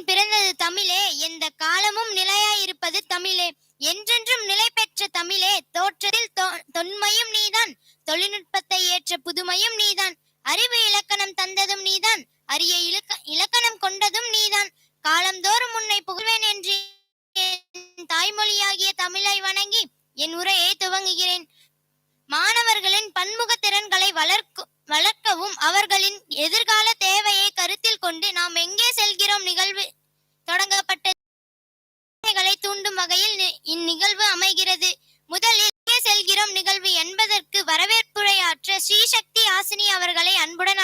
நான் பிறந்தது தமிழே. எந்த காலமும் நிலையாயிருப்பது தமிழே. என்றென்றும் நிலை பெற்ற தமிழே. தோற்றத்தில் தொன்மையும் நீதான். தொழில்நுட்பத்தை ஏற்ற புதுமையும் நீதான். அறிவு இலக்கணம் தந்ததும் நீதான். அரிய இலக்க இலக்கணம் கொண்டதும் நீதான். காலந்தோறும் உன்னை புகழ்வேன் என்று தாய்மொழியாகிய தமிழை வணங்கி என் உரையை துவங்குகிறேன். மாணவர்களின் பன்முக திறன்களை வளர்க்க வளர்க்கவும் அவர்களின் எதிர்கால தேவையை கருத்தில் கொண்டு நாம் எங்கே செல்கிறோம் நிகழ்வு தொடங்கப்பட்ட தூண்டும் வகையில் இந்நிகழ்வு அமைகிறது. முதலில் எங்கே செல்கிறோம் நிகழ்வு என்பதற்கு வரவேற்புரையாற்ற ஸ்ரீசக்தி ஆசினி அவர்களை அன்புடன்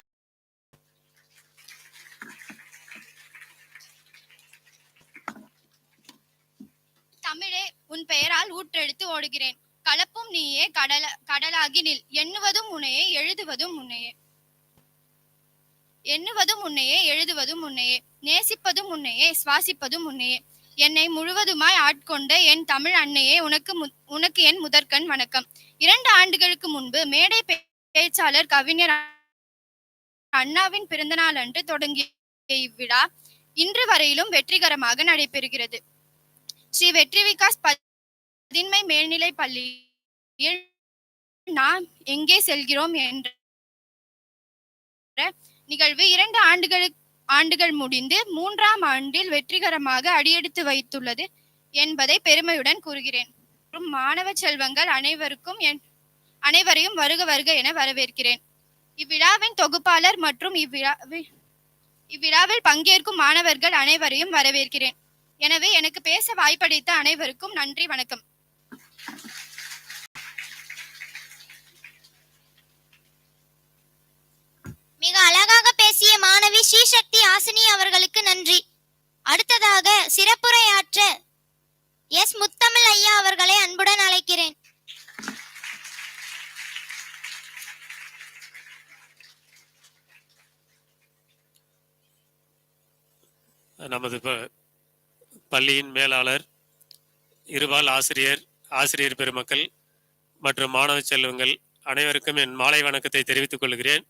தமிழே உன் பெயரால் ஊற்றெடுத்து ஓடுகிறேன். கலப்பும் நீயே கடல கடலாகி நில். எண்ணுவதும் உன்னையே எழுதுவதும் உன்னையே. எண்ணுவதும் உன்னையே எழுதுவதும் உன்னையே. நேசிப்பதும் உன்னையே சுவாசிப்பதும் உன்னையே. என்னை முழுவதுமாய் ஆட்கொண்ட என் தமிழ் அன்னையே உனக்கு மு- உனக்கு என் முதற்கண் வணக்கம். இரண்டு ஆண்டுகளுக்கு முன்பு மேடை பேச்சாளர் கவிஞர் அண்ணாவின் பிறந்தநாள் அன்று தொடங்கிய இவ்விழா இன்று வரையிலும் வெற்றிகரமாக நடைபெறுகிறது. ஸ்ரீ வெற்றி விகாஸ் பதின்மை மேல்நிலை பள்ளியில் நாம் எங்கே செல்கிறோம் என்ற நிகழ்வு இரண்டு ஆண்டுகளுக்கு ஆண்டுகள் முடிந்து மூன்றாம் ஆண்டில் வெற்றிகரமாக அடியெடுத்து வைத்துள்ளது என்பதை பெருமையுடன் கூறுகிறேன். மாணவ செல்வங்கள் அனைவருக்கும் என் அனைவரையும் வருக வருக என வரவேற்கிறேன். இவ்விழாவின் தொகுப்பாளர் மற்றும் இவ்விழாவில் இவ்விழாவில் பங்கேற்கும் மாணவர்கள் அனைவரையும் வரவேற்கிறேன். எனவே எனக்கு பேச வாய்ப்பளித்த அனைவருக்கும் நன்றி வணக்கம். மிக அழகாக பேசிய மாணவி ஸ்ரீசக்தி ஆசினி அவர்களுக்கு நன்றி. அடுத்ததாக சிறப்புரையாற்ற எஸ் முத்தமிழ் ஐயா அவர்களை அன்புடன் அழைக்கிறேன். நமது பள்ளியின் மேலாளர் இருபால் ஆசிரியர் ஆசிரியர் பெருமக்கள் மற்றும் மாணவ செல்வங்கள் அனைவருக்கும் என் மாலை வணக்கத்தை தெரிவித்துக் கொள்கிறேன்.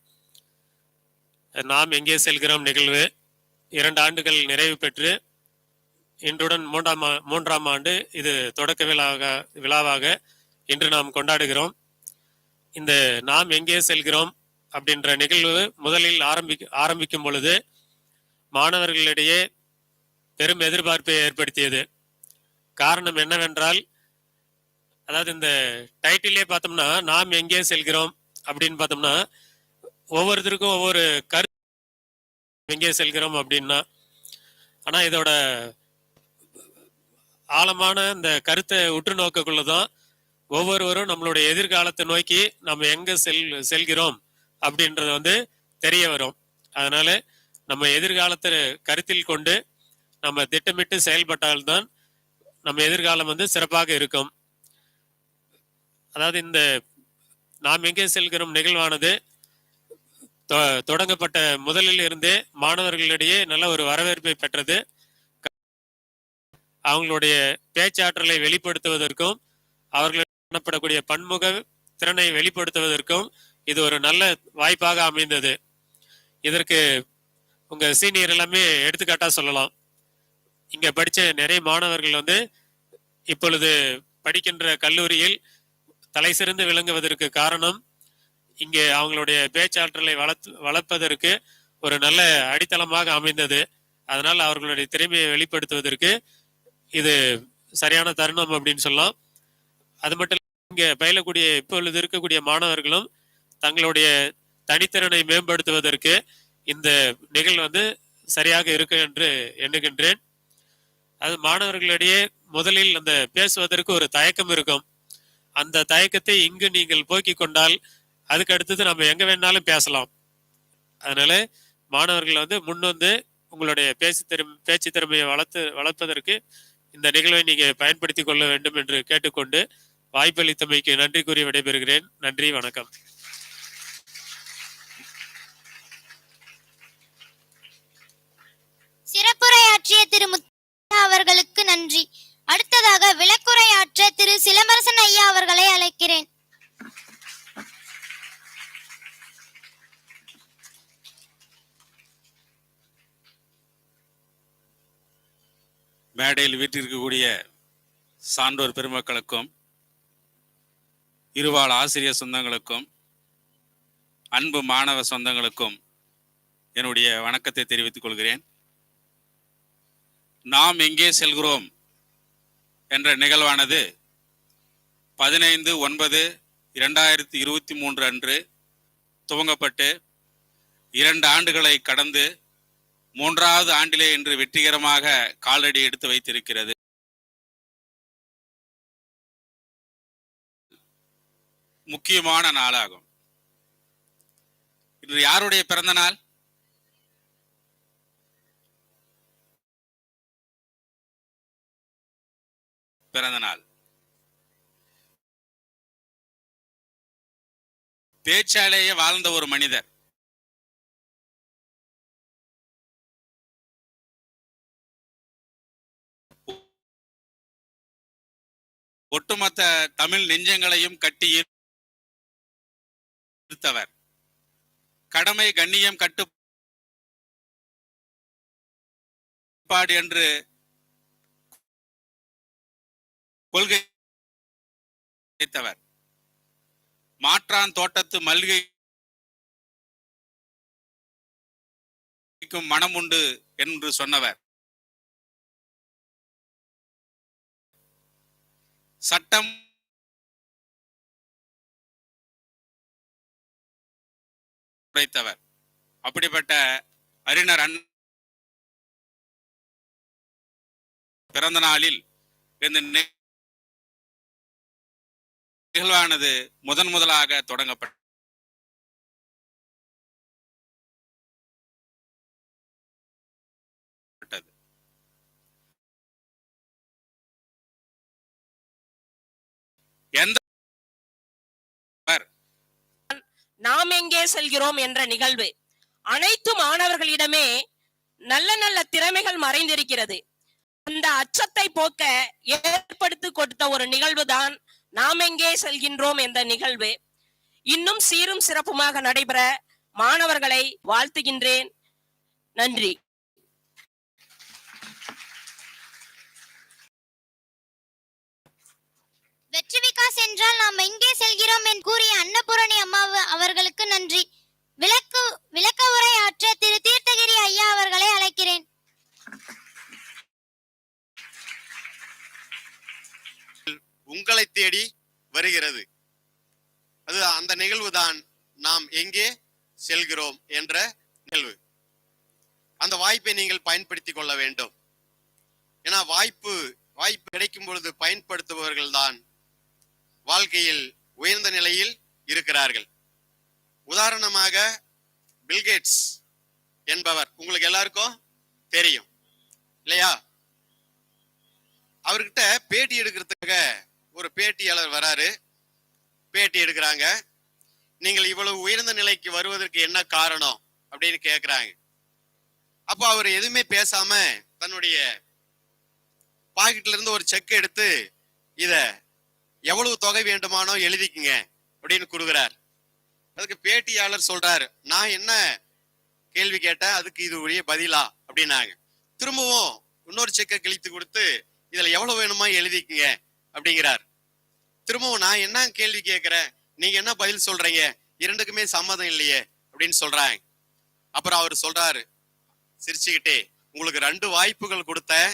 நாம் எங்கே செல்கிறோம் நிகழ்வு இரண்டு ஆண்டுகள் நிறைவு பெற்று இன்றுடன் மூன்றாம் மூன்றாம் ஆண்டு இது தொடக்க விழாவாக விழாவாக இன்று நாம் கொண்டாடுகிறோம். இந்த நாம் எங்கே செல்கிறோம் அப்படின்ற நிகழ்வு முதலில் ஆரம்பி ஆரம்பிக்கும் பொழுது மாணவர்களிடையே பெரும் எதிர்பார்ப்பை ஏற்படுத்தியது. காரணம் என்னவென்றால் அதாவது இந்த டைட்டிலே பார்த்தோம்னா நாம் எங்கே செல்கிறோம் அப்படின்னு பார்த்தோம்னா ஒவ்வொருத்தருக்கும் ஒவ்வொரு கரு எங்கே செல்கிறோம் அப்படின்னா ஆனா இதோட ஆழமான இந்த கருத்தை உற்று நோக்கக்குள்ளதான் ஒவ்வொருவரும் நம்மளுடைய எதிர்காலத்தை நோக்கி நம்ம எங்க செல் செல்கிறோம் அப்படின்றது வந்து தெரிய வரும். அதனால நம்ம எதிர்காலத்தை கருத்தில் கொண்டு நம்ம திட்டமிட்டு செயல்பட்டால்தான் நம்ம எதிர்காலம் வந்து சிறப்பாக இருக்கும். அதாவது இந்த நாம் எங்கே செல்கிறோம் நிகழ்வானது தொடங்கப்பட்ட முதலில் இருந்தே மாணவர்களிடையே நல்ல ஒரு வரவேற்பை பெற்றது. அவங்களுடைய பேச்சாற்றலை வெளிப்படுத்துவதற்கும் அவர்கள் காணப்படக்கூடிய பன்முக திறனை வெளிப்படுத்துவதற்கும் இது ஒரு நல்ல வாய்ப்பாக அமைந்தது. இதற்கு உங்க சீனியர் எல்லாமே எடுத்துக்காட்டா சொல்லலாம். இங்க படிச்ச நிறைய மாணவர்கள் வந்து இப்பொழுது படிக்கின்ற கல்லூரியில் தலை சிறந்து விளங்குவதற்கு காரணம் இங்கே அவங்களுடைய பேச்சாற்றலை வளர்த்து வளர்ப்பதற்கு ஒரு நல்ல அடித்தளமாக அமைந்தது. அதனால் அவர்களுடைய திறமையை வெளிப்படுத்துவதற்கு இது சரியான தருணம் அப்படின்னு சொல்லலாம். அது மட்டும் இல்ல, இங்கே பயிலக்கூடிய இப்பொழுது இருக்கக்கூடிய மாணவர்களும் தங்களுடைய தனித்திறனை மேம்படுத்துவதற்கு இந்த நிகழ்வு வந்து சரியாக இருக்கு என்று எண்ணுகின்றேன். அது மாணவர்களிடையே முதலில் அந்த பேசுவதற்கு ஒரு தயக்கம் இருக்கும். அந்த தயக்கத்தை இங்கு நீங்கள் போக்கிக் கொண்டால் அதுக்கு அடுத்தது நம்ம எங்க வேணாலும் பேசலாம். அதனால மாணவர்கள் வந்து முன் வந்து உங்களுடைய பேச்சு திறமை பேச்சு திறமையை வளர்த்து வளர்ப்பதற்கு இந்த நிகழ்வை நீங்க பயன்படுத்தி கொள்ள வேண்டும் என்று கேட்டுக்கொண்டு வாய்ப்பளித்தமைக்கு நன்றி கூறி விடைபெறுகிறேன். நன்றி வணக்கம். சிறப்புரையாற்றிய திரு அவர்களுக்கு நன்றி. அடுத்ததாக விளக்குரையாற்ற திரு சிலம்பரசன் ஐயா அவர்களை அழைக்கிறேன். மேடையில் வீட்டிருக்கக்கூடிய சான்றோர் பெருமக்களுக்கும் இருவாள் ஆசிரியர் சொந்தங்களுக்கும் அன்பு மாணவ சொந்தங்களுக்கும் என்னுடைய வணக்கத்தை தெரிவித்துக் கொள்கிறேன். நாம் எங்கே செல்கிறோம் என்ற நிகழ்வானது பதினைந்து ஒன்பது இரண்டாயிரத்தி இருபத்தி மூன்று அன்று துவங்கப்பட்டு இரண்டு ஆண்டுகளை கடந்து மூன்றாவது ஆண்டிலே இன்று வெற்றிகரமாக காலடி எடுத்து வைத்திருக்கிறது. முக்கியமான நாளாகும். இன்று யாருடைய பிறந்த நாள்? பிறந்த நாள். பேச்சாலேயே வாழ்ந்த ஒரு மனிதர். ஒட்டுமொத்த தமிழ் நெஞ்சங்களையும் கட்டி ஈர்த்தவர் கடமை கண்ணியம் கட்டுப்பாடு என்று கொள்கை மாற்றான் தோட்டத்து மல்லிகைக்கும் மனம் உண்டு என்று சொன்னவர். சட்டம் உடைத்தவர். அப்படிப்பட்ட அறிஞர் அண்ணா பிறந்த நாளில் இந்த நிகழ்வானது முதன் முதலாக தொடங்கப்பட்டது. நாம் எங்கே செல்கிறோம் என்ற நிகழ்வு. அனைத்து மாணவர்களிடமே நல்ல நல்ல திறமைகள் மறைந்திருக்கிறது. அந்த அச்சத்தை போக்க ஏற்படுத்தி கொடுத்த ஒரு நிகழ்வுதான் நாம் எங்கே செல்கின்றோம் என்ற நிகழ்வு. இன்னும் சீரும் சிறப்புமாக நடைபெற மாணவர்களை வாழ்த்துகின்றேன். நன்றி. வெற்றி விகாஸ் என்றால் நாம் எங்கே செல்கிறோம் என்று கூறிய அன்னபூரணி அம்மா அவர்களுக்கு நன்றி. விளக்கு விளக்க உரை ஆற்ற திரு தீர்த்தகிரி ஐயா அவர்களை அழைக்கிறேன். உங்களை தேடி வருகிறது. அது அந்த நிகழ்வுதான் நாம் எங்கே செல்கிறோம் என்ற நிகழ்வு. அந்த வாய்ப்பை நீங்கள் பயன்படுத்திக் கொள்ள வேண்டும். ஏன்னா வாய்ப்பு வாய்ப்பு கிடைக்கும் பொழுது பயன்படுத்துபவர்கள் தான் வாழ்க்கையில் உயர்ந்த நிலையில் இருக்கிறார்கள். உதாரணமாக பில்கேட்ஸ் என்பவர். உங்களுக்கு எல்லாருக்கும் தெரியும். இல்லையா? அவர்கிட்ட பேட்டி எடுக்கிறதுக்காக ஒரு பேட்டியாளர் வராரு. பேட்டி எடுக்கிறாங்க. நீங்கள் இவ்வளவு உயர்ந்த நிலைக்கு வருவதற்கு என்ன காரணம்? அப்படின்னு கேட்குறாங்க அப்போ அவர் எதுவுமே பேசாம தன்னுடைய பாக்கெட்ல இருந்து ஒரு செக் எடுத்து இதை எவ்வளவு தொகை வேண்டுமானோ எழுதிக்குங்க அப்படின்னு கொடுக்குறார். அதுக்கு பேட்டியாளர் சொல்றாரு நான் என்ன கேள்வி கேட்டேன்? அதுக்கு இது உரிய பதிலா? அப்படின்னாங்க. திரும்பவும் இன்னொரு செக்கை கிழித்து கொடுத்து இதுல எவ்வளவு வேணுமா எழுதிக்குங்க? அப்படிங்கிறார். திரும்பவும் நான் என்ன கேள்வி கேட்கிறேன்? நீங்க என்ன பதில் சொல்றீங்க? இரண்டுக்குமே சம்மதம் இல்லையே? அப்படின்னு சொல்றாங்க. அப்புறம் அவர் சொல்றாரு சிரிச்சுக்கிட்டே உங்களுக்கு ரெண்டு வாய்ப்புகள் கொடுத்தேன்.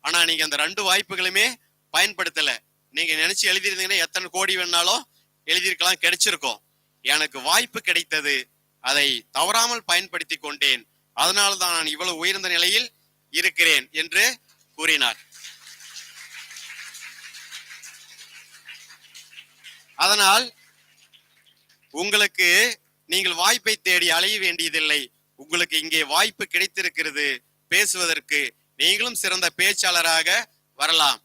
ஆனா நீங்க அந்த ரெண்டு வாய்ப்புகளுமே பயன்படுத்தல. நீங்க நினைச்சு எழுதியிருந்தீங்கன்னா எத்தனை கோடி வேணாலும் எழுதியிருக்கலாம் கிடைச்சிருக்கும். எனக்கு வாய்ப்பு கிடைத்தது. அதை தவறாமல் பயன்படுத்தி கொண்டேன். அதனால தான் நான் இவ்வளவு உயர்ந்த நிலையில் இருக்கிறேன் என்று கூறினார். அதனால் உங்களுக்கு நீங்கள் வாய்ப்பை தேடி அலைய வேண்டியதில்லை. உங்களுக்கு இங்கே வாய்ப்பு கிடைத்திருக்கிறது. பேசுவதற்கு நீங்களும் சிறந்த பேச்சாளராக வரலாம்.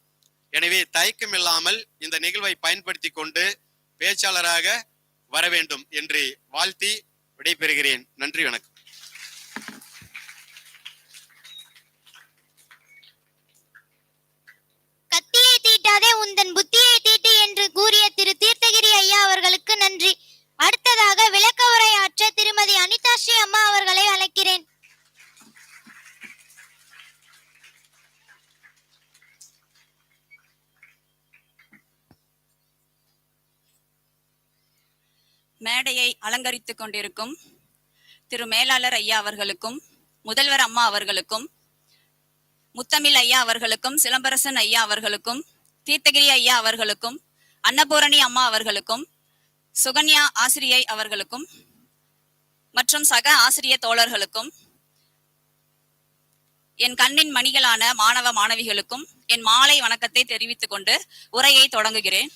எனவே தயக்கம் இல்லாமல் இந்த நிகழ்வை பயன்படுத்தி கொண்டு பேச்சாளராக வர வேண்டும் என்று வாழ்த்தி விடைபெறுகிறேன். நன்றி வணக்கம். கத்தியை தீட்டாதே உந்தன் புத்தியை தீட்டு என்று கூறிய திரு தீர்த்தகிரி ஐயா அவர்களுக்கு நன்றி. அடுத்ததாக விளக்க உரையாற்ற திருமதி அனிதாஸ்ரீ அம்மா அவர்களை அழைக்கிறேன். மேடையை அலங்கரித்துக் கொண்டிருக்கும் திரு மேலாளர் ஐயா அவர்களுக்கும் முதல்வர் அம்மா அவர்களுக்கும் முத்தமிழ் ஐயா அவர்களுக்கும் சிலம்பரசன் ஐயா அவர்களுக்கும் தீர்த்தகிரி ஐயா அவர்களுக்கும் அன்னபூரணி அம்மா அவர்களுக்கும் சுகன்யா ஆசிரியை அவர்களுக்கும் மற்றும் சக ஆசிரிய தோழர்களுக்கும் என் கண்ணின் மணிகளான மாணவ மாணவிகளுக்கும் என் மாலை வணக்கத்தை தெரிவித்துக் கொண்டு உரையை தொடங்குகிறேன்.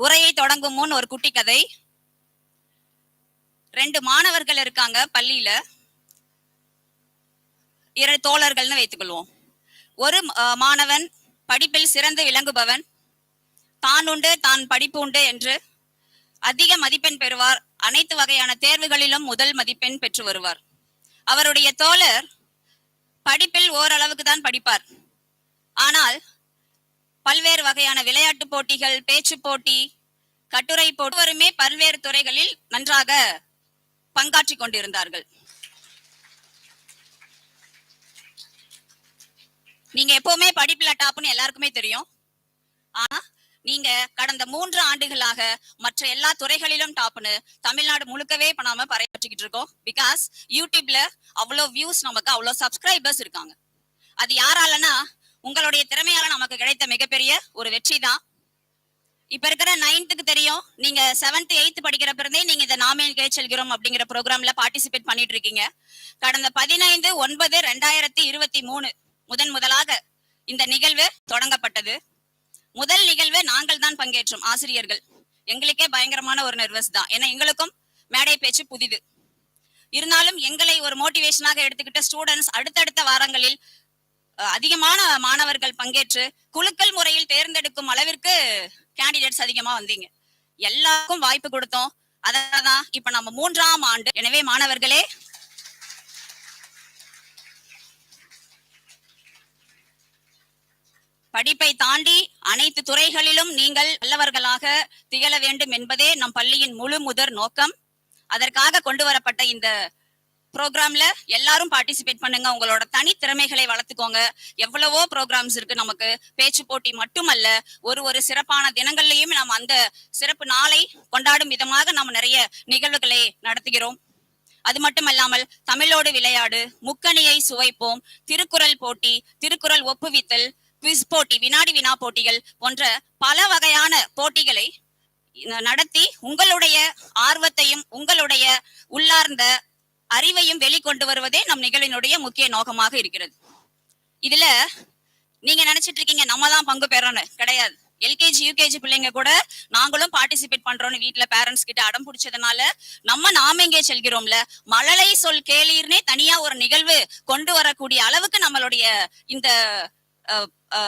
உரையை தொடங்கும் முன் ஒரு குட்டி கதை. ரெண்டு மாணவர்கள் இருக்காங்க பள்ளியில. இரு தோழர்கள்னு வைத்துக்கொள்வோம். ஒரு மாணவன் படிப்பில் சிறந்து விளங்குபவன். தான் உண்டு தான் படிப்பு உண்டு என்று அதிக மதிப்பெண் பெறுவார். அனைத்து வகையான தேர்வுகளிலும் முதல் மதிப்பெண் பெற்று வருவார். அவருடைய தோழர் படிப்பில் ஓரளவுக்கு தான் படிப்பார். ஆனால் பல்வேறு வகையான விளையாட்டு போட்டிகள் பேச்சு போட்டி கட்டுரை போட்டுவருமே பல்வேறு துறைகளில் நன்றாக பங்காற்றி கொண்டிருந்தார்கள். நீங்க எப்பவுமே படிப்புல டாப்னு எல்லாருக்குமே தெரியும். ஆனா நீங்க கடந்த மூன்று ஆண்டுகளாக மற்ற எல்லா துறைகளிலும் டாப்னு தமிழ்நாடு முழுக்கவே இப்ப நாம பறையாற்றிக்கிட்டு இருக்கோம். பிகாஸ் யூடியூப்ல அவ்வளோ வியூஸ் நமக்கு அவ்வளோ சப்ஸ்கிரைபர்ஸ் இருக்காங்க. அது யாராலனா உங்களுடைய திறமையால நமக்கு கிடைத்த மிகப்பெரிய ஒரு வெற்றி தான் இப்ப இருக்கிற நைன்த்துக்கு தெரியும். நீங்க செவன்த் எயித் படிக்கிறப்ப இருந்தே நீங்க இந்த நாமே செல்கிறோம் அப்படிங்கிற ப்ரோக்ராம்ல பார்ட்டிசிபேட் பண்ணிட்டு இருக்கீங்க. கடந்த பதினைந்து ஒன்பது ரெண்டாயிரத்தி இருபத்தி மூணு முதன் முதலாக இந்த நிகழ்வு தொடங்கப்பட்டது. முதல் நிகழ்வு நாங்கள் தான் பங்கேற்றோம் ஆசிரியர்கள். எங்களுக்கே பயங்கரமான ஒரு நர்வஸ் தான். ஏன்னா எங்களுக்கும் மேடை பேச்சு புதிது. இருந்தாலும் எங்களை ஒரு மோட்டிவேஷனாக எடுத்துக்கிட்ட ஸ்டூடெண்ட்ஸ் அடுத்தடுத்த வாரங்களில் அதிகமான மாணவர்கள் பங்கேற்று குலுக்கல் முறையில் தேர்ந்தெடுக்கும் அளவிற்கு கேண்டிடேட்ஸ் அதிகமா வந்தீங்க. எல்லாருக்கும் வாய்ப்பு கொடுத்தோம். அதனாலதான் இப்ப நம்ம மூன்றாம் ஆண்டு. எனவே மாணவர்களே படிப்பை தாண்டி அனைத்து துறைகளிலும் நீங்கள் நல்லவர்களாக திகழ வேண்டும் என்பதே நம் பள்ளியின் முழு முதற் நோக்கம். அதற்காக கொண்டு வரப்பட்ட இந்த ப்ரோக்ராம்ல எல்லாரும் பார்ட்டிசிபேட் பண்ணுங்க. உங்களோட தனித்திறமைகளை வளர்த்துக்கோங்க. எவ்வளவோ ப்ரோக்ராம்ஸ் இருக்கு. நமக்கு பேச்சு போட்டி மட்டுமல்ல ஒரு ஒரு சிறப்பான தினங்கள்லயும் நாம் அந்த சிறப்பு நாளை கொண்டாடும் விதமாக நாம் நிறைய நிகழ்வுகளை நடத்துகிறோம். அது மட்டுமல்லாமல் தமிழோடு விளையாடு முக்கணியை சுவைப்போம் திருக்குறள் போட்டி திருக்குறள் ஒப்புவித்தல் குவிஸ் போட்டி வினாடி வினா போட்டிகள் போன்ற பல வகையான போட்டிகளை நடத்தி உங்களுடைய ஆர்வத்தையும் உங்களுடைய உள்ளார்ந்த அறிவையும் வெளிக்கொண்டு வருவதே நம் நிகழ்வினுடைய முக்கிய நோக்கமாக இருக்கிறது. இதுல நீங்க நினைச்சிட்டு இருக்கீங்க நம்ம தான் பங்கு பெறோம்னு. கிடையாது. எல்கேஜி யூகேஜி பிள்ளைங்க கூட நாங்களும் பார்ட்டிசிபேட் பண்றோம்னு வீட்டுல பேரண்ட்ஸ் கிட்ட அடம் பிடிச்சதுனால நம்ம நாம எங்கே செல்கிறோம்ல? மழலை சொல் கேளீர்னே தனியா ஒரு நிகழ்வு கொண்டு வரக்கூடிய அளவுக்கு நம்மளுடைய இந்த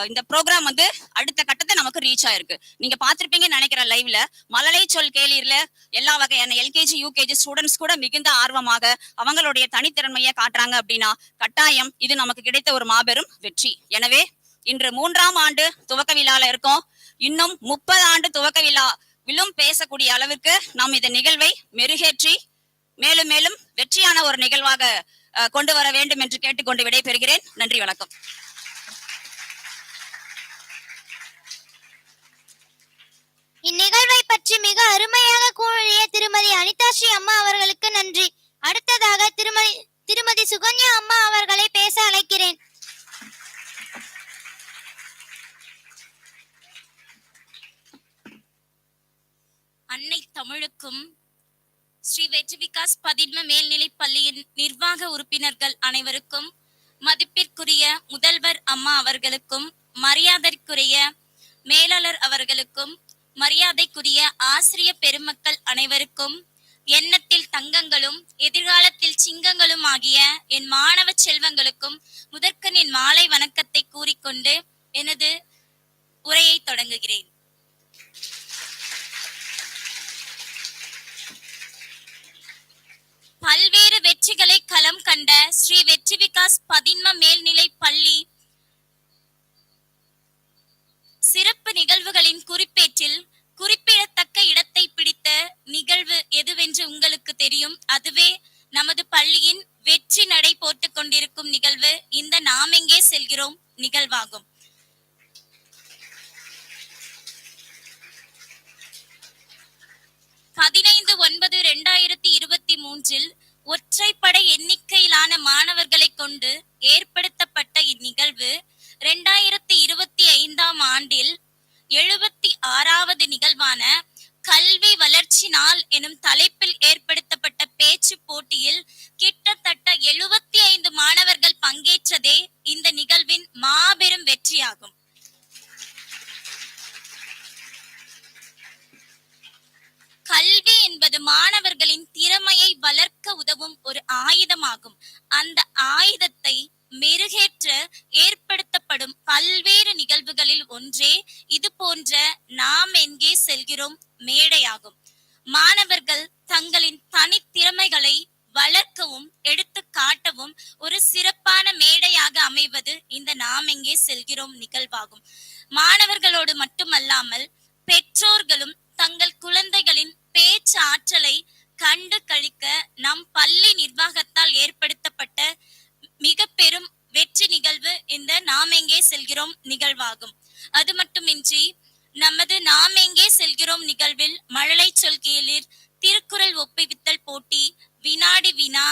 இந்த ப்ரோக்ராம் வந்து அடுத்த கட்டத்தை நமக்கு ரீச் ஆயிருக்கு. நீங்க பாத்திருப்பீங்கன்னு நினைக்கிறேன் லைவ்ல மழலை சொல் கேளீர்ல. எல்லா வகையான எல்கேஜி யூகேஜி ஸ்டூடெண்ட்ஸ் கூட மிகுந்த ஆர்வமாக அவங்களுடைய தனித்திறமையை காட்டுறாங்க அப்படின்னா கட்டாயம் இது நமக்கு கிடைத்த ஒரு மாபெரும் வெற்றி. எனவே இன்று மூன்றாம் ஆண்டு துவக்க விழால இருக்கோம். இன்னும் முப்பது ஆண்டு துவக்க விழா விலும் பேசக்கூடிய அளவுக்கு நாம் இந்த நிகழ்வை மெருகேற்றி மேலும் மேலும் வெற்றியான ஒரு நிகழ்வாக கொண்டு வர வேண்டும் என்று கேட்டுக்கொண்டு விடைபெறுகிறேன். நன்றி வணக்கம். இந்நிகழ்வை பற்றி மிக அருமையாக கூறிய திருமதி அனிதாஸ்ரீ அம்மா அவர்களுக்கு நன்றி. அடுத்ததாக திருமதி திருமதி சுகன்யா அம்மா அவர்களை பேச அழைக்கிறேன். அன்னை தமிழுக்கும் ஸ்ரீ வெற்றி விகாஸ் பதின்ம மேல்நிலை பள்ளியின் நிர்வாக உறுப்பினர்கள் அனைவருக்கும் மதிப்பிற்குரிய முதல்வர் அம்மா அவர்களுக்கும் மரியாதைக்குரிய மேலாளர் அவர்களுக்கும் மரியாதைக்குரிய ஆசிரிய பெருமக்கள் அனைவருக்கும் எண்ணத்தில் தங்கங்களும் எதிர்காலத்தில் சிங்கங்களும் ஆகிய என் மாணவ செல்வங்களுக்கும் முதற்கன் என் மாலை வணக்கத்தை கூறிக்கொண்டு எனது உரையை தொடங்குகிறேன். பல்வேறு வெற்றிகளை களம் கண்ட ஸ்ரீ வெற்றி விகாஸ் பதின்ம மேல்நிலை பள்ளி சிறப்பு நிகழ்வுகளின் குறிப்பேட்டில் குறிப்பிடத்தக்க இடத்தை பிடித்த நிகழ்வு எதுவென்று உங்களுக்கு தெரியும்? அதுவே நமது பள்ளியின் வெற்றி நடை போட்டுக் கொண்டிருக்கும் நிகழ்வு. இந்த நாமெங்கே செல்கிறோம்? நிகழ்வாகும். பதினைந்து ஒன்பது இரண்டாயிரத்தி இருபத்தி மூன்றில் ஒற்றைப்படை எண்ணிக்கையிலான மாணவர்களை கொண்டு ஏற்படுத்தப்பட்ட இந்நிகழ்வு இரண்டாயிரத்தி இருபத்தி ஐந்தாம் ஆண்டில் எழுபத்தி ஆறாவது நிகழ்வான கல்வி வளர்ச்சி நாள் எனும் தலைப்பில் ஏற்படுத்தப்பட்ட பேச்சு போட்டியில் கிட்டத்தட்ட எழுபத்தி ஐந்து மாணவர்கள் பங்கேற்றதே இந்த நிகழ்வின் மாபெரும் வெற்றியாகும். கல்வி என்பது மாணவர்களின் திறமையை வளர்க்க உதவும் ஒரு ஆயுதமாகும். அந்த ஆயுதத்தை மெருகேற்ற ஏற்படுத்தப்படும் பல்வேறு நிகழ்வுகளில் ஒன்றே இது போன்ற நாம் எங்கே செல்கிறோம் மேடையாகும். மாணவர்கள் தங்களின் தனித்திறமைகளை வளர்க்கவும் எடுத்து காட்டவும் ஒரு சிறப்பான மேடையாக அமைவது இந்த நாம் எங்கே செல்கிறோம் நிகழ்வாகும். மாணவர்களோடு மட்டுமல்லாமல் பெற்றோர்களும் தங்கள் குழந்தைகளின் பேச்சு ஆற்றலை கண்டு கழிக்க நம் பள்ளி நிர்வாகத்தால் ஏற்படுத்தப்பட்ட மிக பெரும் வெற்றி நிகழ்வு இந்த நாம் எங்கே செல்கிறோம் நிகழ்வாகும். அது மட்டுமின்றி நமது நாம் எங்கே செல்கிறோம் நிகழ்வில் மழலை சொல்கையிலிர் திருக்குறள் ஒப்புவித்தல் போட்டி வினாடி வினா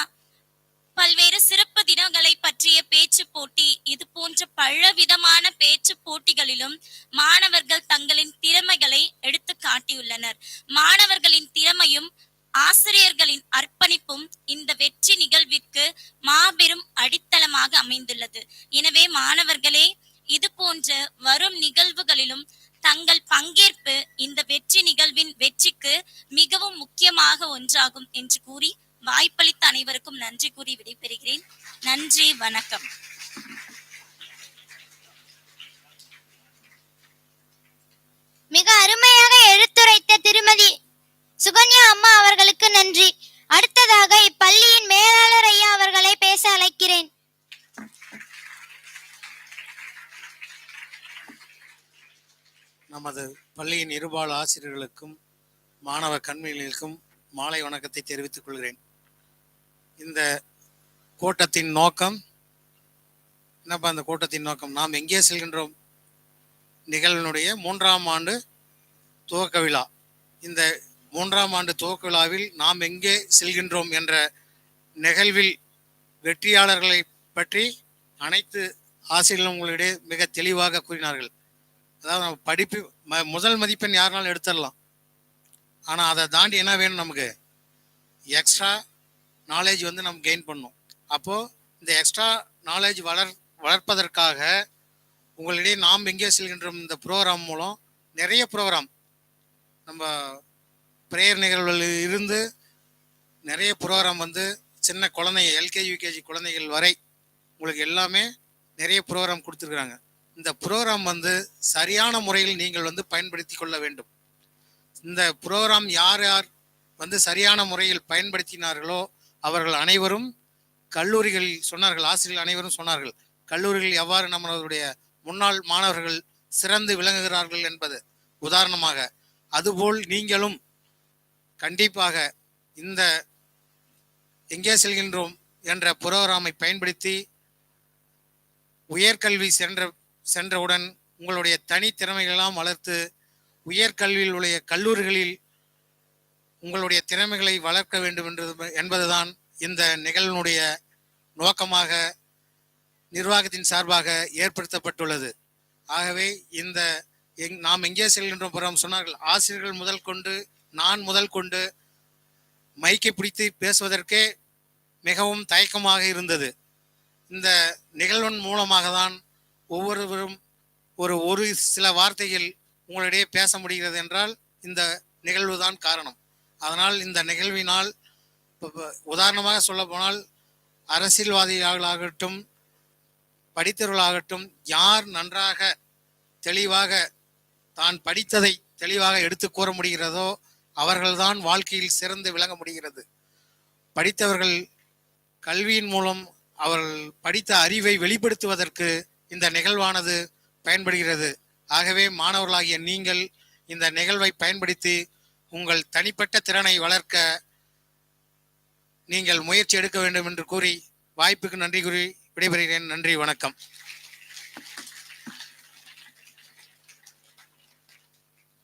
பல்வேறு சிறப்பு தினங்களை பற்றிய பேச்சு போட்டி இது போன்ற பல விதமான பேச்சு போட்டிகளிலும் மாணவர்கள் தங்களின் திறமைகளை எடுத்து காட்டியுள்ளனர். மாணவர்களின் திறமையும் ஆசிரியர்களின் அர்ப்பணிப்பும் இந்த வெற்றி நிகழ்விற்கு மாபெரும் அடித்தளமாக அமைந்துள்ளது. எனவே மாணவர்களே இது போன்ற வரும் நிகழ்வுகளிலும் தங்கள் பங்கேற்பு இந்த வெற்றி நிகழ்வின் வெற்றிக்கு மிகவும் முக்கியமாக ஒன்றாகும் என்று கூறி வாய்ப்பளித்த அனைவருக்கும் நன்றி கூறி விடைபெறுகிறேன். நன்றி வணக்கம். மிக அருமையாக எடுத்துரைத்த திருமதி சுகன்யா அம்மா அவர்களுக்கு நன்றி. அடுத்ததாக இப்பள்ளியின் மேலாளர் ஐயா அவர்களை பேச அழைக்கிறேன். நமது பள்ளியின் இருபால் ஆசிரியர்களுக்கும் மாணவ கண்மைகளுக்கும் மாலை வணக்கத்தை தெரிவித்துக் கொள்கிறேன். இந்த கூட்டத்தின் நோக்கம் என்னப்பா அந்த கூட்டத்தின் நோக்கம்? நாம் எங்கே செல்கின்றோம்? நிகழ்வினுடைய மூன்றாம் ஆண்டு துவக்க விழா. இந்த மூன்றாம் ஆண்டு துவக்க விழாவில் நாம் எங்கே செல்கின்றோம் என்ற நிகழ்வில் வெற்றியாளர்களை பற்றி அனைத்து ஆசிரியர்களும் உங்களிடையே மிக தெளிவாக கூறினார்கள். அதாவது நம்ம படிப்பு ம- முதல் மதிப்பெண் யாருனாலும் எடுத்துடலாம். ஆனால் அதை தாண்டி என்ன வேணும் நமக்கு? எக்ஸ்ட்ரா நாலேஜ் வந்து நம்ம கெயின் பண்ணும் அப்போது இந்த எக்ஸ்ட்ரா நாலேஜ் வளர் வளர்ப்பதற்காக உங்களிடையே நாம் எங்கே செல்கின்றோம் இந்த ப்ரோக்ராம் மூலம் நிறைய ப்ரோக்ராம். நம்ம ப்ரேயர் நிகழ்வுகளில் இருந்து நிறைய ப்ரோக்ராம் வந்து சின்ன குழந்தைங்க எல்கேஜி யூகேஜி குழந்தைகள் வரை உங்களுக்கு எல்லாமே நிறைய ப்ரோக்ராம் கொடுத்துருக்குறாங்க. இந்த ப்ரோக்ராம் வந்து சரியான முறையில் நீங்கள் வந்து பயன்படுத்தி கொள்ள வேண்டும். இந்த ப்ரோக்ராம் யார் யார் வந்து சரியான முறையில் பயன்படுத்தினார்களோ அவர்கள் அனைவரும் கல்லூரிகளில் சொன்னார்கள் ஆசிரியர்கள் அனைவரும் சொன்னார்கள் கல்லூரிகளில் எவ்வாறு நம்மளுடைய முன்னாள் மாணவர்கள் சிறந்து விளங்குகிறார்கள் என்பது உதாரணமாக அதுபோல் நீங்களும் கண்டிப்பாக இந்த எங்கே செல்கின்றோம் என்ற புரோகிராமை பயன்படுத்தி உயர்கல்வி சென்ற சென்றவுடன் உங்களுடைய தனித்திறமைகளெல்லாம் வளர்த்து உயர்கல்வியில் உள்ள கல்லூரிகளில் உங்களுடைய திறமைகளை வளர்க்க வேண்டும் என்றது என்பதுதான் இந்த நிகழ்வினுடைய நோக்கமாக நிர்வாகத்தின் சார்பாக ஏற்படுத்தப்பட்டுள்ளது. ஆகவே இந்த எங் நாம் எங்கே செல்கின்றோம் புறம் சொன்னார்கள் ஆசிரியர்கள் முதல் கொண்டு நான் முதல் கொண்டு மைக்கை பிடித்து பேசுவதற்கே மிகவும் தயக்கமாக இருந்தது. இந்த நிகழ்வின் மூலமாக தான் ஒவ்வொருவரும் ஒரு ஒரு சில வார்த்தையில் உங்களிடையே பேச முடிகிறது என்றால் இந்த நிகழ்வு தான் காரணம். அதனால் இந்த நிகழ்வினால் உதாரணமாக சொல்ல போனால் அரசியல்வாதிகளாகட்டும் படித்தவர்களாகட்டும் யார் நன்றாக தெளிவாக தான் படித்ததை தெளிவாக எடுத்து கூற முடிகிறதோ அவர்கள்தான் வாழ்க்கையில் சிறந்து விளங்க முடிகிறது. படித்தவர்கள் கல்வியின் மூலம் அவர்கள் படித்த அறிவை வெளிப்படுத்துவதற்கு இந்த நிகழ்வானது பயன்படுகிறது. ஆகவே மாணவர்களாகிய நீங்கள் இந்த நிகழ்வை பயன்படுத்தி உங்கள் தனிப்பட்ட திறனை வளர்க்க நீங்கள் முயற்சி எடுக்க வேண்டும் என்று கூறி வாய்ப்புக்கு நன்றி கூறி விடைபெறுகிறேன். நன்றி வணக்கம்.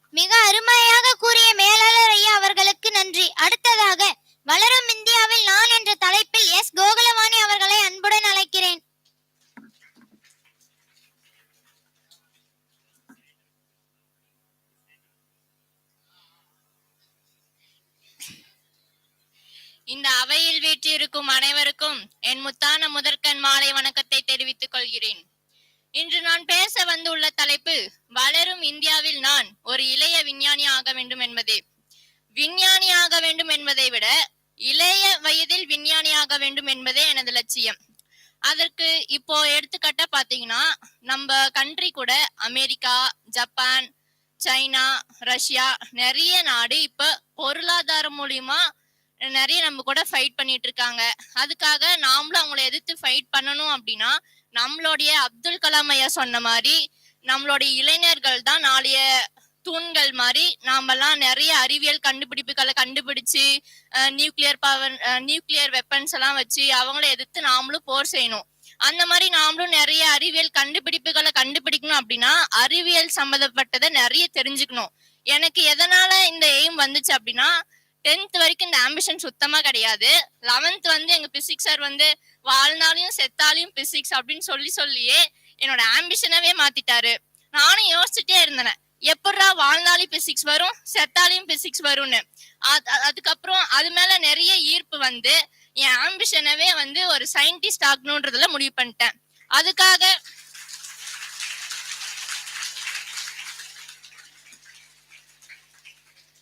மிக அருமையாக கூறிய மேலாளர் ஐயா அவர்களுக்கு நன்றி. அடுத்ததாக வளரும் இந்தியாவில் நான் என்ற தலைப்பில் எஸ் கோகுலவாணி அவர்களை அன்புடன் அழைக்கிறேன். இந்த அவையில் வீற்றிருக்கும் அனைவருக்கும் என் முத்தான முதற்கண் மாலை வணக்கத்தை தெரிவித்துக் கொள்கிறேன். இன்று நான் பேச வந்துள்ள தலைப்பு வளரும் இந்தியாவில் நான் ஒரு இளைய விஞ்ஞானி ஆக வேண்டும் என்பதே. விஞ்ஞானி ஆக வேண்டும் என்பதை விட இளைய வயதில் விஞ்ஞானி ஆக வேண்டும் என்பதே எனது லட்சியம். அதற்கு இப்போ எடுத்துக்காட்டா பாத்தீங்கன்னா நம்ம கண்ட்ரி கூட அமெரிக்கா ஜப்பான் சைனா ரஷ்யா நிறைய நாடு இப்ப பொருளாதாரம் மூலியமா நிறைய நம்ம கூட ஃபைட் பண்ணிட்டு இருக்காங்க. அதுக்காக நாமளும் அவங்கள எதிர்த்து ஃபைட் பண்ணணும் அப்படின்னா நம்மளுடைய அப்துல் கலாம் ஐயா சொன்ன மாதிரி நம்மளுடைய இளைஞர்கள் தான் நாளைய தூண்கள் மாதிரி நாமெல்லாம் நிறைய அறிவியல் கண்டுபிடிப்புகளை கண்டுபிடிச்சு நியூக்ளியர் பவர் நியூக்ளியர் வெப்பன்ஸ் எல்லாம் வச்சு அவங்கள எதிர்த்து நாமளும் போர் செய்யணும். அந்த மாதிரி நாமளும் நிறைய அறிவியல் கண்டுபிடிப்புகளை கண்டுபிடிக்கணும் அப்படின்னா அறிவியல் சம்மந்தப்பட்டதை நிறைய தெரிஞ்சுக்கணும். எனக்கு எதனால இந்த எய்ம் வந்துச்சு அப்படின்னா டென்த் வரைக்கும் இந்த ஆம்பிஷன் சுத்தமா கிடையாது. லெவன்த் வந்து எங்க பிசிக்ஸ் சார் வந்து வாழ்நாளையும் செத்தாலையும் பிசிக்ஸ் அப்படின்னு சொல்லி சொல்லியே என்னோட ஆம்பிஷனவே மாத்திட்டாரு. நானும் யோசிச்சுட்டே இருந்தேன். எப்படா வாழ்நாளையும் பிசிக்ஸ் வரும் செத்தாலையும் பிசிக்ஸ் வரும்னு. அது- அதுக்கப்புறம் அது மேல நிறைய ஈர்ப்பு வந்து என் ஆம்பிஷனவே வந்து ஒரு சயின்டிஸ்ட் ஆகணுன்றதுல முடிவு பண்ணிட்டேன். அதுக்காக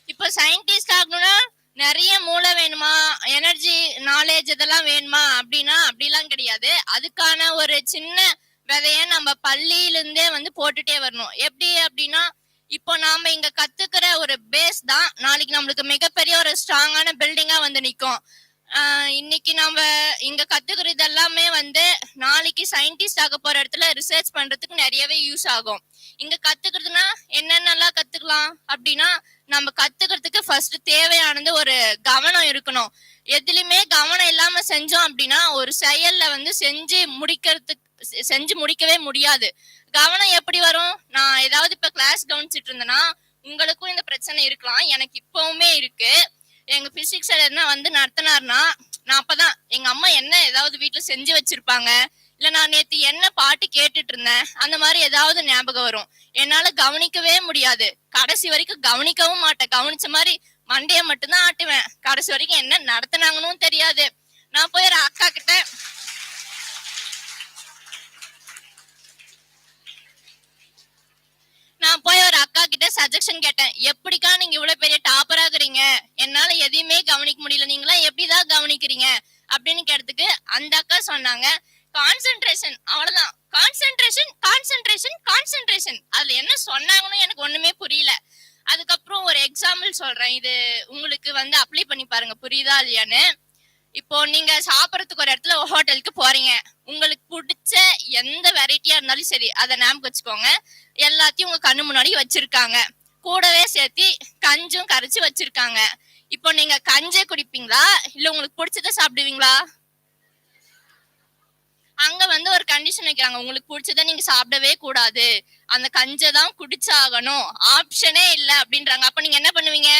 இப்ப சயின்டிஸ்ட் ஆகணும்னா நிறைய மூளை வேணுமா? எனர்ஜி நாலேஜ் இதெல்லாம் வேணுமா? அப்படின்னா அப்படிலாம் கிடையாது. அதுக்கான ஒரு சின்ன விதைய நம்ம பள்ளியிலிருந்தே வந்து போட்டுட்டே வரணும். எப்படி அப்படின்னா இப்போ நாம இங்க கத்துக்கிற ஒரு பேஸ் தான். நாளைக்கு நம்மளுக்கு மிகப்பெரிய ஒரு ஸ்ட்ராங்கான பில்டிங்கா வந்து நிக்கும். இன்னைக்கு நம்ம இங்க கத்துக்கிறது எல்லாமே வந்து நாளைக்கு சயின்டிஸ்ட் ஆக போற இடத்துல ரிசர்ச் பண்றதுக்கு நிறையவே யூஸ் ஆகும். இங்க கத்துக்கிறதுனா என்னென்னலாம் கத்துக்கலாம்? அப்படின்னா நம்ம கத்துக்கிறதுக்கு ஃபர்ஸ்ட் தேவையானது ஒரு கவனம் இருக்கணும். எதுலயுமே கவனம் இல்லாம செஞ்சோம் அப்படின்னா ஒரு செயல்ல வந்து செஞ்சு முடிக்கிறதுக்கு செஞ்சு முடிக்கவே முடியாது. கவனம் எப்படி வரும்? நான் ஏதாவது இப்ப கிளாஸ் கவனிச்சிட்டு இருந்தேன்னா உங்களுக்கும் இந்த பிரச்சனை இருக்கலாம். எனக்கு இப்பவுமே இருக்கு. எங்க பிசிக்ஸ் என்ன வந்து நடத்தினார்னா நான் அப்பதான் எங்க அம்மா என்ன ஏதாவது வீட்டுல செஞ்சு வச்சிருப்பாங்க இல்ல நான் நேத்து என்ன பாட்டு கேட்டுட்டு இருந்தேன் அந்த மாதிரி ஏதாவது ஞாபகம் வரும். என்னால கவனிக்கவே முடியாது. கடைசி வரைக்கும் கவனிக்கவும் மாட்டேன். கவனிச்ச மாதிரி மண்டைய மட்டும்தான் ஆட்டுவேன். கடைசி வரைக்கும் என்ன நடத்தினாங்கன்னு தெரியாது. நான் போய் ஒரு அக்கா கிட்ட நான் போய் ஒரு அக்கா கிட்ட சஜஷன் கேட்டேன். எப்படிக்கா நீங்க இவ்வளவு பெரிய டாப்பரா இருக்கிறீங்க? என்னால எதையுமே கவனிக்க முடியல. நீங்களாம் எப்படிதான் கவனிக்கிறீங்க? அப்படின்னு கேட்டதுக்கு அந்த அக்கா சொன்னாங்க கான்சென்ட்ரேஷன் அவ்வளவுதான். கான்சென்ட்ரேஷன் கான்சென்ட்ரேஷன் கான்சென்ட்ரேஷன் அதுல என்ன சொன்னாங்கன்னு எனக்கு ஒண்ணுமே புரியல. அதுக்கப்புறம் ஒரு எக்ஸாம்பிள் சொல்றேன். இது உங்களுக்கு வந்து அப்ளை பண்ணி பாருங்க. புரியுதா இல்லையான்னு? இப்போ நீங்க சாப்பிடறதுக்கு ஒரு இடத்துல ஹோட்டலுக்கு போறீங்க. உங்களுக்கு பிடிச்ச எந்த வெரைட்டியா இருந்தாலும் சரி அதை ஞாபகம் வச்சுக்கோங்க. எல்லாத்தையும் உங்க கண்ணு முன்னாடி வச்சிருக்காங்க. கூடவே சேர்த்து கஞ்சும் கரைச்சு வச்சிருக்காங்க. இப்போ நீங்க கஞ்சே குடிப்பீங்களா? இல்ல உங்களுக்கு பிடிச்சத சாப்பிடுவீங்களா? அங்க வந்து ஒரு கண்டிஷன் வைக்கிறாங்க. உங்களுக்கு பிடிச்சத நீங்க சாப்பிடவே கூடாது. அந்த கஞ்சை தான் குடிச்சாகணும். ஆப்ஷனே இல்ல அப்படின்றாங்க. அப்ப நீங்க என்ன பண்ணுவீங்க?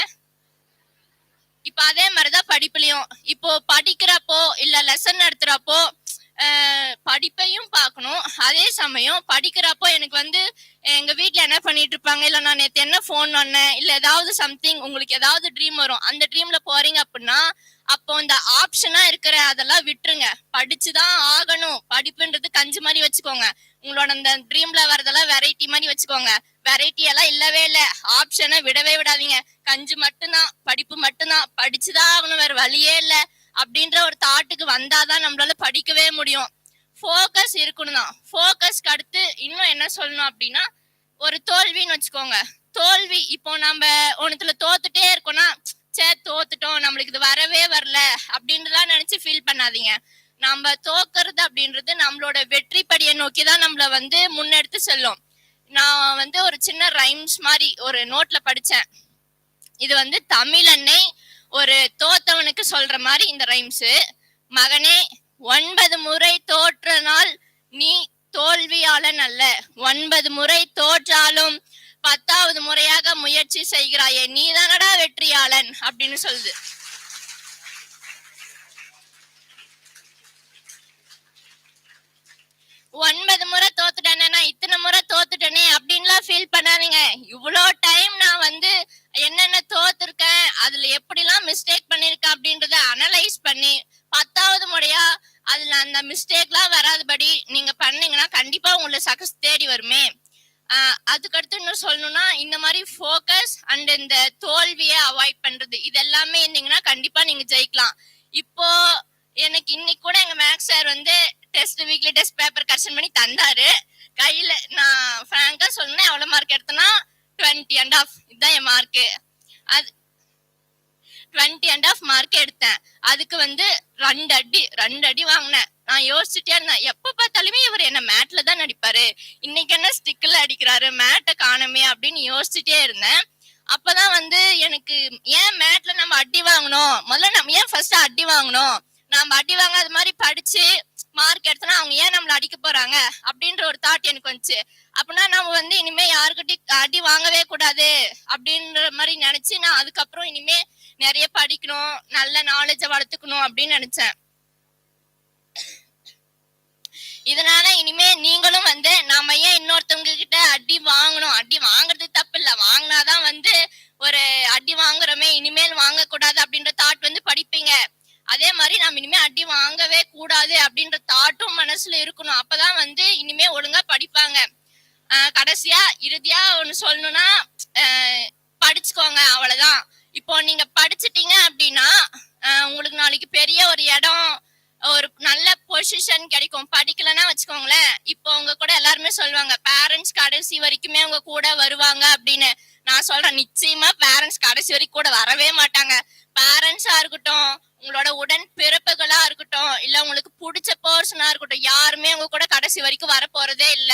இப்ப அதே மாதிரிதான் படிப்புலயும். இப்போ படிக்கிறப்போ இல்ல லெசன் நடத்துறப்போ படிப்பையும் பார்க்கணும். அதே சமயம் படிக்கிறப்போ எனக்கு வந்து எங்க வீட்ல என்ன பண்ணிட்டு இருப்பாங்க? இல்ல நான் நேற்று என்ன ஃபோன் பண்ணேன்? இல்ல ஏதாவது சம்திங் உங்களுக்கு ஏதாவது ட்ரீம் வரும். அந்த ட்ரீம்ல போறீங்க அப்படின்னா அப்போ இந்த ஆப்ஷனா இருக்கிற அதெல்லாம் விட்டுருங்க. படிச்சுதான் ஆகணும். படிப்புன்றது கஞ்சி மாதிரி வச்சுக்கோங்க. உங்களோட அந்த ட்ரீம்ல வரதெல்லாம் வெரைட்டி மாதிரி வச்சுக்கோங்க. வெரைட்டி எல்லாம் இல்லவே இல்ல. ஆப்ஷனை விடவே விடாதீங்க. கஞ்சி மட்டும்தான் படிப்பு மட்டும்தான். படிச்சுதான் ஆகணும். வேற வழியே இல்லை. அப்படின்ற ஒரு தாட்டுக்கு வந்தாதான் நம்மளால படிக்கவே முடியும். ஃபோக்கஸ் இருக்கணும் தான் ஃபோக்கஸ்க்கு அடுத்து இன்னும் என்ன சொல்லணும் அப்படின்னா ஒரு தோல்வின்னு வச்சுக்கோங்க. தோல்வி இப்போ நம்ம ஒன்றுத்துல தோத்துட்டே இருக்கோம்னா சே தோத்துட்டோம் நம்மளுக்கு இது வரவே வரல அப்படின்றலாம் நினைச்சு ஃபீல் பண்ணாதீங்க. நம்ம தோக்குறது அப்படின்றது நம்மளோட வெற்றி படியை நோக்கி தான் நம்மள வந்து முன்னெடுத்து செல்லும். நான் வந்து ஒரு சின்ன ரைம்ஸ் மாதிரி ஒரு நோட்ல படித்தேன் இது வந்து தமிழன்னை ஒரு தோத்தவனுக்கு சொல்ற மாதிரி இந்த ரைம்ஸ் மகனே ஒன்பது முறை தோற்ற நாள் நீ தோல்வியாளன் அல்ல. ஒன்பது முறை தோற்றாலும் பத்தாவது முறையாக முயற்சி செய்கிறாயே நீ தானடா வெற்றியாளன் அப்படின்னு சொல்லுது. ஒன்பது முறை தோத்துட்டேன்னா இத்தனை முறை தோத்துட்டேனே அப்படின்லாம் ஃபீல் பண்ணாதீங்க. இவ்வளோ டைம் நான் வந்து என்னென்ன தோத்துருக்கேன் அதுல எப்படிலாம் மிஸ்டேக் பண்ணிருக்கேன் அப்படின்றத அனலைஸ் பண்ணி பத்தாவது முறையா அதுல அந்த மிஸ்டேக்லாம் வராதபடி நீங்க பண்ணீங்கன்னா கண்டிப்பா உங்களை சக்சஸ் தேடி வருமே. அதுக்கடுத்து இன்னும் சொல்லணும்னா இந்த மாதிரி ஃபோக்கஸ் அண்ட் இந்த தோல்வியை அவாய்ட் பண்றது இது எல்லாமே இருந்தீங்கன்னா கண்டிப்பா நீங்க ஜெயிக்கலாம். இப்போ எனக்கு இன்னைக்கு கூட எங்க மேக்ஸ் சார் வந்து test weekly test paper correction பண்ணி தந்தாரு. கையில நான் ஃப்ராங்கா சொன்னேன் எவ்வளவு மார்க் எடுத்தேன்னா டுவெண்ட்டி அண்ட் ஆஃப் இதுதான் என் மார்க்கு அது டுவெண்ட்டி அண்ட் ஆஃப் மார்க் எடுத்தேன். அதுக்கு வந்து ரெண்டு அடி ரெண்டு அடி வாங்கினேன். நான் யோசிச்சுட்டே இருந்தேன் எப்ப பார்த்தாலுமே இவர் என்ன மேட்ல தான் நடிப்பாரு. இன்னைக்கு என்ன ஸ்டிக்ல அடிக்கிறாரு மேட்டை காணமே அப்படின்னு யோசிச்சுட்டே இருந்தேன். அப்பதான் வந்து எனக்கு ஏன் மேட்ல நம்ம அடி வாங்கணும்? முதல்ல நம்ம ஏன் ஃபர்ஸ்ட் அடி வாங்கணும்? நம்ம அடி வாங்காத மாதிரி படிச்சு மார்க் எடுத்தோம்னா அவங்க ஏன் நம்மள அடிக்க போறாங்க? அப்படின்ற ஒரு தாட் எனக்கு வந்துச்சு. அப்படின்னா நம்ம வந்து இனிமே யாருக்கிட்டையும் அடி வாங்கவே கூடாது அப்படின்ற மாதிரி நினைச்சு நான் அதுக்கப்புறம் இனிமே நிறைய படிக்கணும் நல்ல நாலேஜ வளர்த்துக்கணும் அப்படின்னு நினைச்சேன். இதனால இனிமே நீங்களும் வந்து நாம ஏன் இன்னொருத்தவங்க கிட்ட அடி வாங்கணும்? அடி வாங்குறது தப்பு இல்ல வாங்கினாதான் வந்து ஒரு அடி வாங்குறோமே இனிமேல் வாங்க கூடாது அப்படின்ற தாட் வந்து படிப்பீங்க. அதே மாதிரி நம்ம இனிமே அடி வாங்கவே கூடாது அப்படின்ற தாட்டும் மனசுல இருக்கணும். அப்பதான் வந்து இனிமே ஒழுங்கா படிப்பாங்க. ஆஹ் கடைசியா இறுதியா ஒண்ணு சொல்லணும்னா ஆஹ் படிச்சுக்கோங்க அவ்வளவுதான். இப்போ நீங்க படிச்சிட்டீங்க அப்படின்னா ஆஹ் உங்களுக்கு நாளைக்கு பெரிய ஒரு இடம் ஒரு நல்ல பொசிஷன் கிடைக்கும். படிக்கலைன்னா வச்சுக்கோங்களேன் இப்போ உங்க கூட எல்லாருமே சொல்லுவாங்க பேரண்ட்ஸ் கடைசி வரைக்குமே உங்க கூட வருவாங்க அப்படின்னு. நான் சொல்றேன் நிச்சயமா பேரண்ட்ஸ் கடைசி வரைக்கும் கூட வரவே மாட்டாங்க. பேரண்ட்ஸா இருக்கட்டும் உங்களோட உடன் பிறப்புகளா இருக்கட்டும் இல்ல உங்களுக்கு பிடிச்ச பர்சனா இருக்கட்டும் யாருமே உங்க கூட கடைசி வரைக்கும் வர போறதே இல்ல.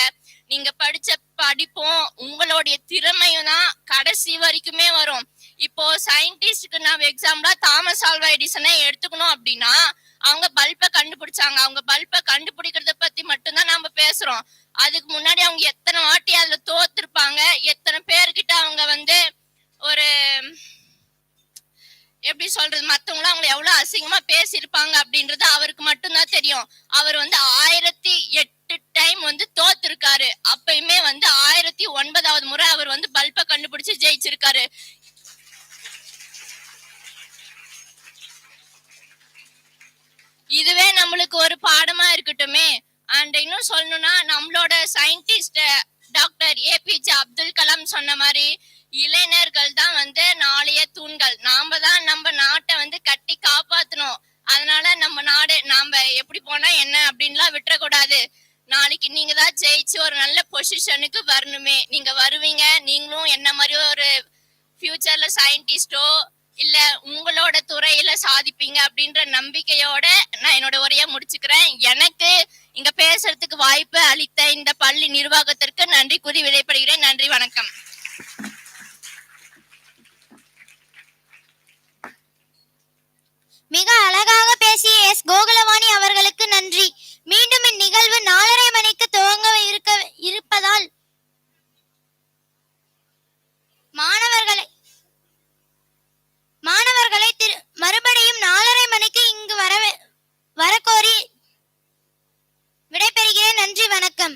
நீங்க படிச்ச படிப்பும் உங்களுடைய திறமையும் தான் கடைசி வரைக்குமே வரும். இப்போ சயின்டிஸ்டுக்கு நான் எக்ஸாம்பிளா தாமஸ் ஆல்வா எடிசனை எடுத்துக்கணும் அப்படின்னா அவங்க பல்பை கண்டுபிடிச்சாங்க. அவங்க பல்பை கண்டுபிடிக்கிறத பத்தி மட்டும்தான் நாம பேசுறோம். அதுக்கு முன்னாடி அவங்க எத்தனை வாட்டி அதுல தோத்துருப்பாங்க? எத்தனை பேர்கிட்ட அவங்க வந்து ஒரு எப்படி சொல்றது மத்தவங்களும் அவங்களை எவ்வளவு அசிங்கமா பேசியிருப்பாங்க அப்படின்றது அவருக்கு மட்டும்தான் தெரியும். அவர் வந்து ஆயிரத்தி எட்டு டைம் வந்து தோத்துருக்காரு. அப்பயுமே வந்து ஆயிரத்தி ஒன்பதாவது முறை அவர் வந்து பல்பை கண்டுபிடிச்சு ஜெயிச்சிருக்காரு. இதுவே நம்மளுக்கு ஒரு பாடமா இருக்கட்டுமே. அண்ட் இன்னும் சொல்லணும்னா நம்மளோட scientist doctor APJ Abdul Kalam சொன்ன மாதிரி இளைஞர்கள் தான் வந்து நாளைய தூண்கள். நாம தான் நம்ம நாட்டை வந்து கட்டி காப்பாத்தணும். அதனால நம்ம நாடு நாம எப்படி போனா என்ன அப்படின்லாம் விட்டுறக்கூடாது. நாளைக்கு நீங்க தான் ஜெயிச்சு ஒரு நல்ல பொசிஷனுக்கு வரணுமே. நீங்க வருவீங்க நீங்களும் என்ன மாதிரி ஒரு ஃபியூச்சர்ல சயின்டிஸ்டோ இல்ல உங்களோட துறையில சாதிப்பீங்க அப்படின்ற நம்பிக்கையோட நான் என்னோட உரையை முடிச்சுக்கிறேன். எனக்கு இங்க பேசுறதுக்கு வாய்ப்பு அளித்த இந்த பள்ளி நிர்வாகத்திற்கு நன்றி கூறி விடைபெறுகிறேன். நன்றி வணக்கம். மிக அழகாக பேசிய எஸ் கோகுலவாணி அவர்களுக்கு நன்றி. மீண்டும் இந்நிகழ்வு நாலரை மணிக்கு துவங்க இருக்க இருப்பதால் மாணவர்களை மாணவர்களை திரு மறுபடியும் நாலரை மணிக்கு இங்கு வர வரக்கோரி விடைபெறுகிறேன். நன்றி வணக்கம்.